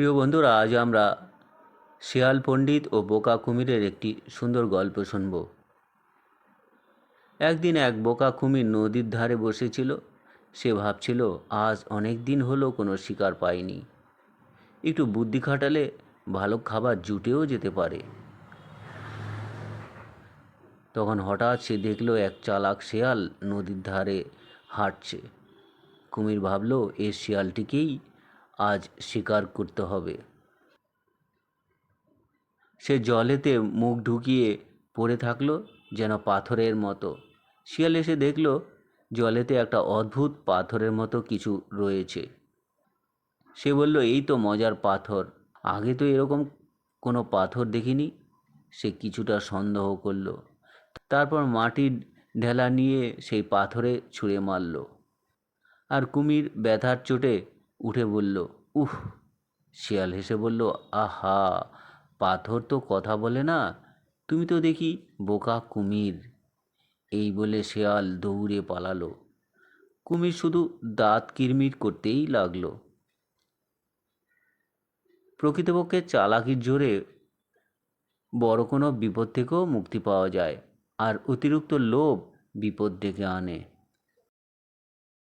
প্রিয় বন্ধুরা, আজ আমরা শেয়াল পণ্ডিত ও বোকা কুমিরের একটি সুন্দর গল্প শুনব। একদিন এক বোকা কুমির নদীর ধারে বসেছিল। সে ভাবছিল, আজ অনেক দিন হলো কোনো শিকার পায়নি একটু বুদ্ধি খাটালে ভালো খাবার জুটেও যেতে পারে। তখন হঠাৎ সে দেখল, এক চালাক শেয়াল নদীর ধারে হাঁটছে। কুমির ভাবলো, এ শিয়ালটিকেই আজ শিকার করতে হবে। সে জলেতে মুখ ঢুকিয়ে পড়ে থাকল যেন পাথরের মতো। শিয়াল এসে দেখল জলেতে একটা অদ্ভুত পাথরের মতো কিছু রয়েছে। সে বলল, এই তো মজার পাথর। আগে তো এরকম কোনো পাথর দেখিনি। সে কিছুটা সন্দেহ করল। তারপর মাটির ঢেলা নিয়ে সেই পাথরে ছুঁড়ে মারল। আর কুমির ব্যথার চোটে উঠে বলল, উহ! শিয়াল হেসে বলল, আহা, পাথর তো কথা বলে না। তুমি তো দেখি বোকা কুমির। এই বলে শেয়াল দৌড়ে পালালো। কুমির শুধু দাঁত কিরমির করতেই লাগল। প্রকৃতপক্ষে চালাকির জোরে বড় কোনো বিপদ থেকেও মুক্তি পাওয়া যায়, আর অতিরিক্ত লোভ বিপদ ডেকে আনে।